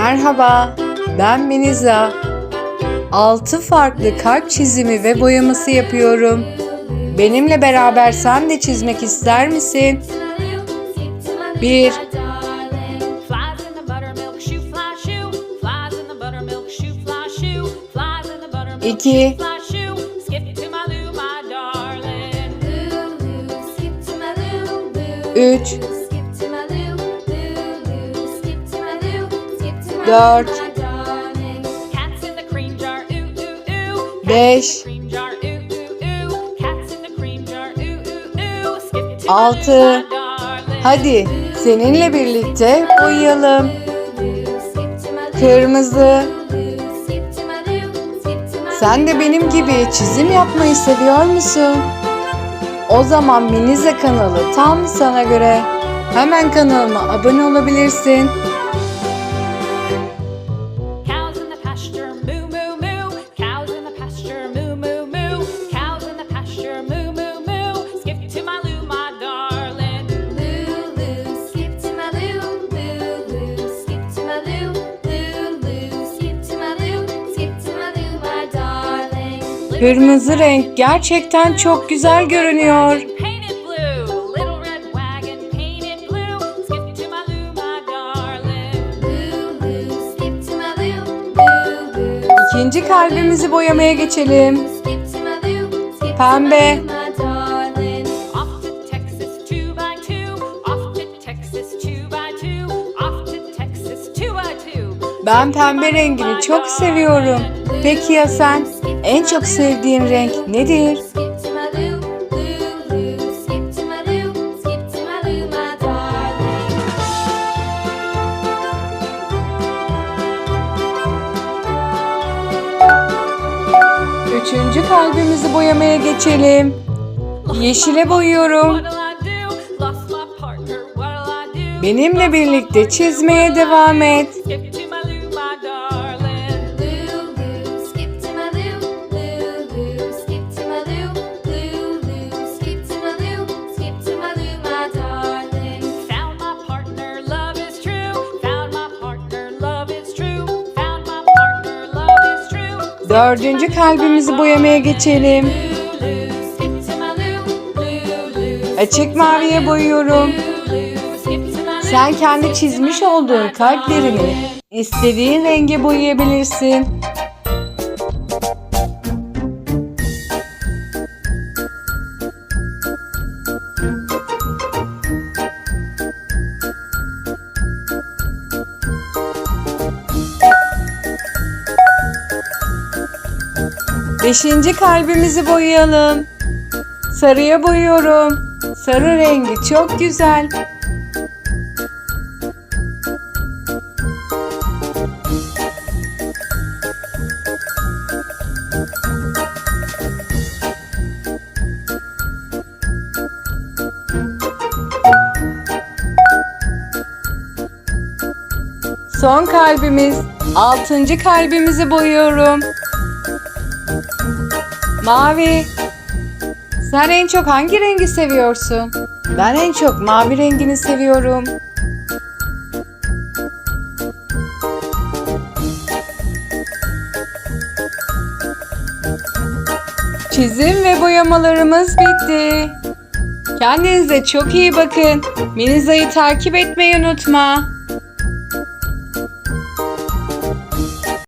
Merhaba, ben Meniza. 6 farklı kalp çizimi ve boyaması yapıyorum. Benimle beraber sen de çizmek ister misin? 1 2 3 to my Altı. Hadi seninle birlikte boyayalım. Kırmızı. Sen de benim gibi çizim yapmayı seviyor musun? O zaman Minize kanalı tam sana göre. Hemen kanalıma abone olabilirsin. Kırmızı renk gerçekten çok güzel görünüyor. İkinci kalbimizi boyamaya geçelim. Pembe. Ben pembe rengini çok seviyorum. Peki ya sen? En çok sevdiğin renk nedir? Üçüncü kalbimizi boyamaya geçelim. Yeşile boyuyorum. Benimle birlikte çizmeye devam et. Dördüncü kalbimizi boyamaya geçelim. Açık maviye boyuyorum. Sen kendi çizmiş olduğun kalplerini istediğin renge boyayabilirsin. Beşinci kalbimizi boyayalım. Sarıya boyuyorum. Sarı rengi çok güzel. Son kalbimiz. Altıncı kalbimizi boyuyorum. Mavi. Sen en çok hangi rengi seviyorsun? Ben en çok mavi rengini seviyorum. Çizim ve boyamalarımız bitti. Kendinize çok iyi bakın. Miniza'yı takip etmeyi unutma.